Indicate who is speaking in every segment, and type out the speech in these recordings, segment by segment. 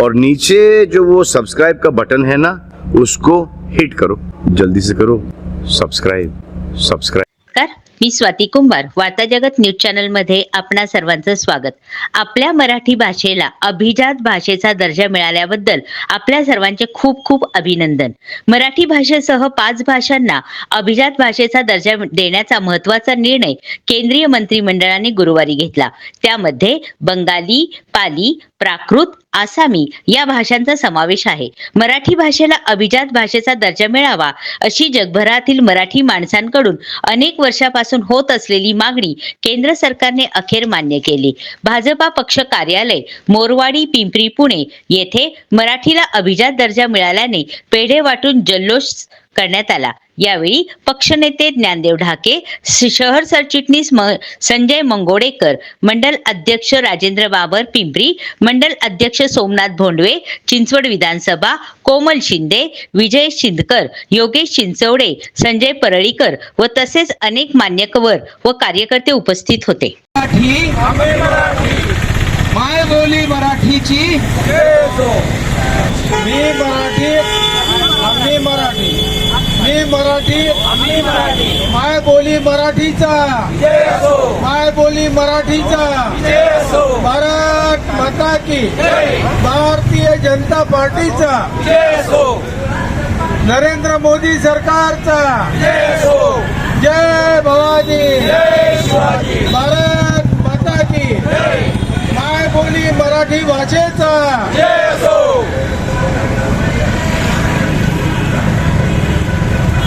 Speaker 1: और नीचे जो वो सब्सक्राइब का बटन है ना उसको हिट करो। जल्दी से करो। सब्सक्राइब सब्सक्राइब
Speaker 2: मी स्वाती कुंभार वार्ता जगत न्यूज चॅनलमध्ये आपणा सर्वांचं स्वागत. आपल्या मराठी भाषेला अभिजात भाषेचा दर्जा मिळाल्याबद्दल आपल्या सर्वांचे खूप खूप अभिनंदन. मराठी भाषेसह पाच भाषांना अभिजात भाषेचा दर्जा देण्याचा महत्त्वाचा निर्णय केंद्रीय मंत्रिमंडळाने गुरुवारी घेतला. त्यामध्ये बंगाली पाली प्राकृत आसामी या भाषांचा समावेश आहे. मराठी भाषेला अभिजात भाषेचा दर्जा मिळावा अशी जगभरातील मराठी माणसांकडून अनेक वर्षापासून होत असलेली मागणी केंद्र सरकारने अखेर मान्य केली. भाजपा पक्ष कार्यालय मोरवाडी पिंपरी पुणे येथे मराठीला अभिजात दर्जा मिळाल्याने पेढे वाटून जल्लोष करण्यात आला. यावेळी पक्षनेते ज्ञानदेव ढाके शहर सरचिटणीस संजय मंगोडेकर मंडल अध्यक्ष राजेंद्र बाबर पिंपरी मंडल अध्यक्ष सोमनाथ भोंडवे चिंचवड विधानसभा कोमल शिंदे विजय शिंदकर योगेश चिंचवडे संजय परळीकर व तसेच अनेक मान्यवर व कार्यकर्ते उपस्थित होते.
Speaker 3: मराठी माय बोली मराठीची मी मराठी मी मराठी आम्ही मराठी. माय बोली मराठीचा. माय बोली मराठीचा. भारत माता की. भारतीय जनता पार्टीचा. नरेंद्र मोदी सरकारचा जय भवानी भारत माता की माय बोली मराठी भाषेचा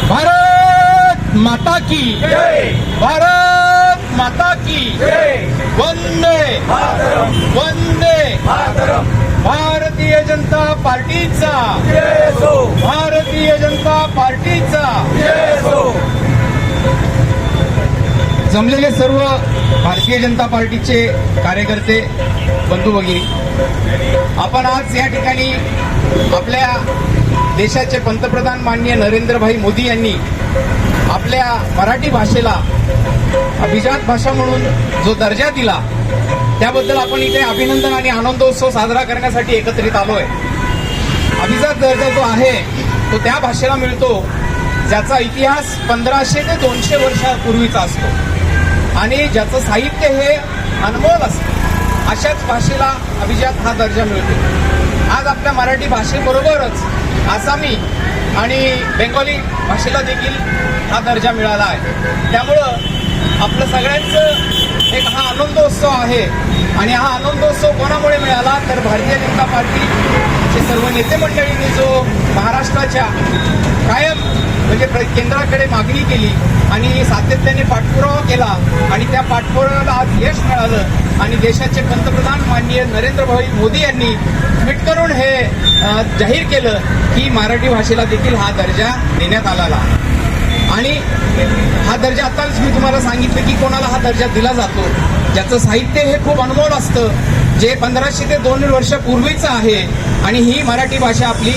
Speaker 3: भारत माता की। भारत माता की। वंदे। वंदे। भारतीय जनता पार्टीचा। भारतीय जनता पार्टीचा। जमलेले सर्व भारतीय जनता पार्टीचे कार्यकर्ते बंधू भगिनी आपण आज या ठिकाणी आपल्या देशाचे पंतप्रधान माननीय नरेंद्रभाई मोदी यांनी आपल्या मराठी भाषेला अभिजात भाषा म्हणून जो दर्जा दिला त्याबद्दल आपण इथे अभिनंदन आणि आनंदोत्सव साजरा करण्यासाठी एकत्रित आलोय. अभिजात दर्जा जो आहे तो त्या भाषेला मिळतो ज्याचा इतिहास पंधराशे ते दोनशे वर्षापूर्वीचा असतो. आणि ज्याचं साहित्य हे अनमोल असतं. अशाच भाषेला अभिजात हा दर्जा मिळतो. आज आपल्या मराठी भाषेबरोबरच आसामी आणि बेंगॉली भाषेला देखील हा दर्जा मिळाला आहे. त्यामुळं आपलं सगळ्यांचं एक हा आनंदोत्सव आहे आणि हा आनंदोत्सव कोणामुळे मिळाला तर भारतीय जनता पार्टीचे सर्व नेते मंडळींनी जो महाराष्ट्राच्या कायम म्हणजे प्र- केंद्राकडे मागणी केली आणि सातत्याने पाठपुरावा केला आणि त्या पाठपुराव्याला आज यश मिळालं आणि देशाचे पंतप्रधान माननीय नरेंद्रभाई मोदी यांनी ट्विट करून हे जाहीर केलं की मराठी भाषेला देखील हा दर्जा देण्यात आलेला आहे. आणि दर्जा आताच मी तुम्हाला सांगितलं की कोणाला हा दर्जा दिला जातो. ज्याचं साहित्य हे खूप अनमोल असतं. जे पंधराशे ते दोन वर्षापूर्वीचं आहे आणि ही मराठी भाषा आपली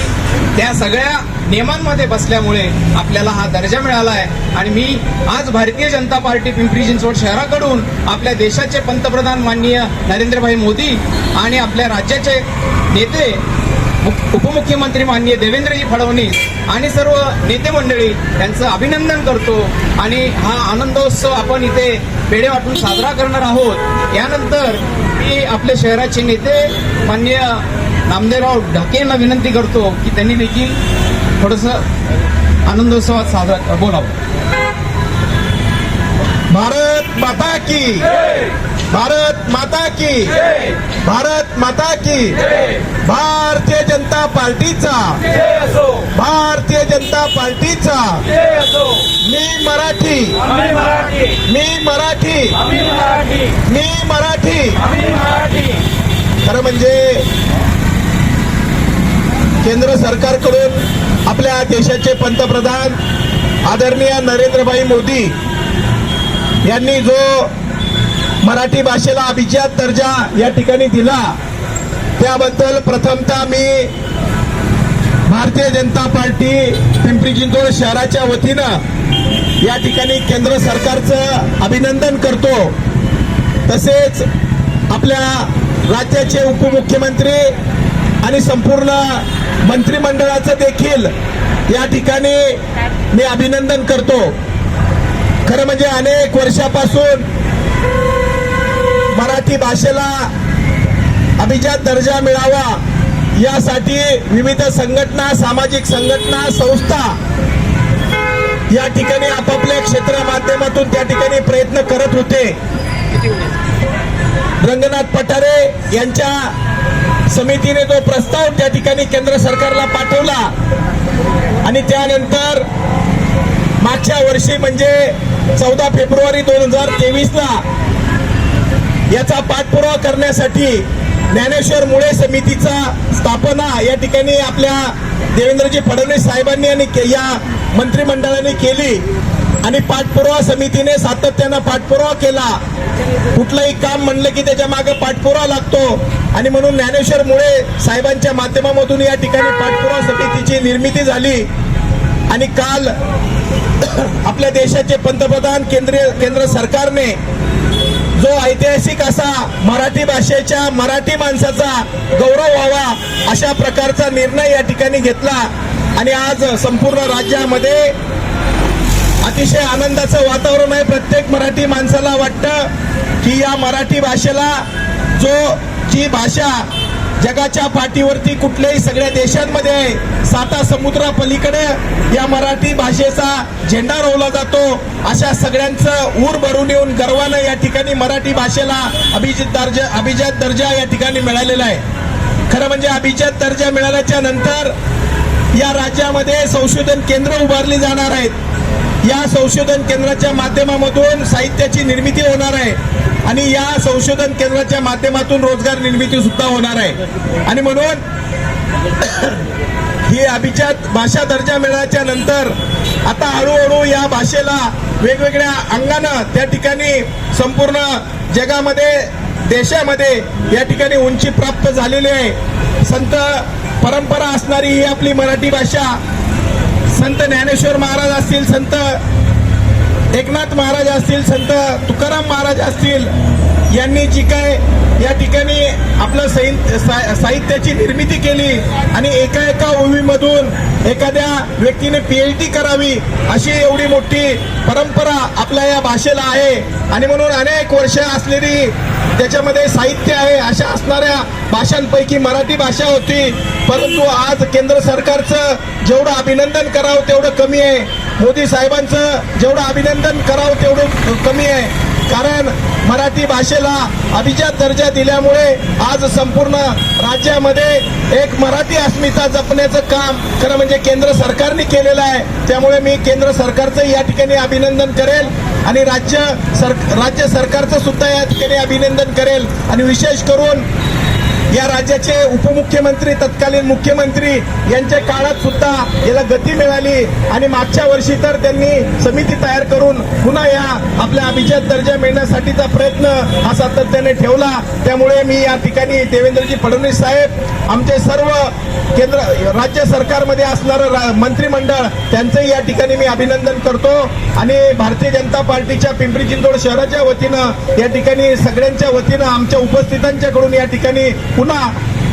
Speaker 3: त्या सगळ्या नियमांमध्ये बसल्यामुळे आपल्याला हा दर्जा मिळाला आहे आणि मी आज भारतीय जनता पार्टी पिंपरी चिंचवड शहराकडून आपल्या देशाचे पंतप्रधान माननीय नरेंद्रभाई मोदी आणि आपल्या राज्याचे नेते उपमुख्यमंत्री माननीय देवेंद्रजी फडणवीस आणि सर्व नेते मंडळी यांचं अभिनंदन करतो. आणि हा आनंदोत्सव आपण इथे पेढे वाटून साजरा करणार आहोत. यानंतर मी आपल्या शहराचे नेते माननीय नामदेवराव ढाके यांना विनंती करतो की त्यांनी देखील थोडस आनंदोत्सवात साजरा बोलावं.
Speaker 4: भारत माता की भारत माता की भारत माता की भारत पार्टीचा. भारतीय जनता पार्टीचा. मी मराठी. मी मराठी. मी मराठी. खरं म्हणजे केंद्र सरकारकडून आपल्या देशाचे पंतप्रधान आदरणीय नरेंद्रभाई मोदी यांनी जो मराठी भाषेला अभिजात दर्जा या ठिकाणी दिला त्याबद्दल प्रथमतः मी भारतीय जनता पार्टी पिंपरी चिंचवड शहराच्या वतीनं या ठिकाणी केंद्र सरकारचं अभिनंदन करतो. तसेच आपल्या राज्याचे उपमुख्यमंत्री आणि संपूर्ण मंत्रिमंडळाचं देखील या ठिकाणी मी अभिनंदन करतो. खरं म्हणजे अनेक वर्षापासून मराठी भाषेला अभिजात दर्जा मिळावा यासाठी विविध संघटना सामाजिक संघटना संस्था या ठिकाणी आपापल्या क्षेत्र माध्यमातून त्या ठिकाणी प्रयत्न करत होते. रंगनाथ पठारे यांच्या समितीने जो प्रस्ताव त्या ठिकाणी केंद्र सरकारला पाठवला आणि त्यानंतर मागच्या वर्षी म्हणजे चौदा फेब्रुवारी दोन हजार तेवीसला याचा पाठपुरावा करण्यासाठी ज्ञानेश्वर मुळे समितीचा स्थापना या ठिकाणी आपल्या देवेंद्रजी फडणवीस साहेबांनी आणि के- या मंत्रिमंडळाने केली. आणि पाठपुरावा समितीने सातत्यानं पाठपुरावा केला. कुठलंही काम म्हणलं की त्याच्यामागे पाठपुरावा लागतो. आणि म्हणून ज्ञानेश्वर मुळे साहेबांच्या माध्यमामधून या ठिकाणी पाठपुरावा समितीची निर्मिती झाली. आणि काल आपल्या देशाचे पंतप्रधान केंद्रीय केंद्र सरकारने जो ऐतिहासिक असा मराठी भाषेच्या मराठी माणसाचा गौरव व्हावा अशा प्रकारचा निर्णय या ठिकाणी घेतला. आणि आज संपूर्ण राज्यामध्ये अतिशय आनंदाचं वातावरण आहे. प्रत्येक मराठी माणसाला वाटतं की या मराठी भाषेला जो जी भाषा जगाच्या पाठीवरती कुठल्याही सगळ्या देशांमध्ये आहे साता समुद्रापलीकडे या मराठी भाषेचा झेंडा रोवला जातो. अशा सगळ्यांचं ऊर भरून येऊन गर्वानं या ठिकाणी मराठी भाषेला अभिजित दर्जा अभिजात दर्जा या ठिकाणी मिळालेला आहे. खरं म्हणजे अभिजात दर्जा मिळाल्याच्या नंतर या राज्यामध्ये संशोधन केंद्र उभारली जाणार आहेत. या संशोधन केंद्राच्या माध्यमामधून साहित्याची निर्मिती होणार आहे. आणि या संशोधन केंद्राच्या माध्यमातून रोजगार निर्मिती सुद्धा होणार आहे. आणि म्हणून ही अभिजात भाषा दर्जा मिळाल्याच्या नंतर आता हळूहळू या भाषेला वेगवेगळ्या अंगानं त्या ठिकाणी संपूर्ण जगामध्ये देशामध्ये या ठिकाणी उंची प्राप्त झालेली आहे. संत परंपरा असणारी ही आपली मराठी भाषा संत ज्ञानेश्वर महाराज असतील संत एकनाथ महाराज असतील संत तुकाराम महाराज असतील यांनी जी काय या ठिकाणी आपलं साहि- सा- साहित्याची निर्मिती केली आणि एका एका ओवीमधून एखाद्या व्यक्तीने पीएचडी करावी अशी एवढी मोठी परंपरा आपल्या या भाषेला आहे. आणि म्हणून अनेक वर्ष असलेली त्याच्यामध्ये साहित्य आहे अशा असणाऱ्या भाषांपैकी मराठी भाषा होती परंतु आज केंद्र सरकारचं जेवढं अभिनंदन करावं तेवढं कमी आहे. मोदी साहेबांचं जेवढं अभिनंदन करावं तेवढं कमी आहे. कारण मराठी भाषेला अभिजात दर्जा दिल्यामुळे आज संपूर्ण राज्यामध्ये एक मराठी अस्मिता जपण्याचं काम खरं म्हणजे केंद्र सरकारने केलेलं आहे. त्यामुळे मी केंद्र सरकारचं या ठिकाणी अभिनंदन करेल आणि राज्य सर राज्य सरकारचं सुद्धा या ठिकाणी अभिनंदन करेल. आणि विशेष करून या राज्याचे उपमुख्यमंत्री तत्कालीन मुख्यमंत्री यांच्या काळात सुद्धा याला गती मिळाली आणि मागच्या वर्षी तर त्यांनी समिती तयार करून पुन्हा या आपल्या अभिजात दर्जा मिळण्यासाठीचा प्रयत्न हा सातत्याने ठेवला. त्यामुळे मी या ठिकाणी देवेंद्रजी फडणवीस साहेब आमचे सर्व केंद्र राज्य सरकारमध्ये असणारं रा- मंत्रिमंडळ त्यांचंही या ठिकाणी मी अभिनंदन करतो. आणि भारतीय जनता पार्टीच्या पिंपरी चिंचवड शहराच्या वतीनं या ठिकाणी सगळ्यांच्या वतीनं आमच्या उपस्थितांच्याकडून या ठिकाणी पुन्हा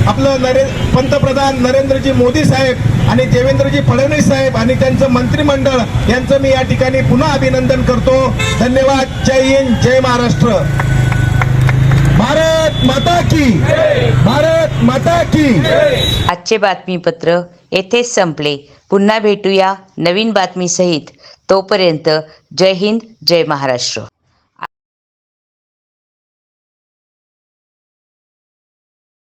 Speaker 4: आपलं नरे पंतप्रधान नरेंद्रजी मोदी साहेब आणि देवेंद्रजी फडणवीस साहेब आणि त्यांचं मंत्रिमंडळ यांचं मी या ठिकाणी पुन्हा अभिनंदन करतो. धन्यवाद. जय हिंद जय महाराष्ट्र. भारत माता की. भारत माता की.
Speaker 2: आजचे बातमीपत्र येथेच संपले. पुन्हा भेटूया नवीन बातमीसहित. तोपर्यंत जय हिंद जय महाराष्ट्र.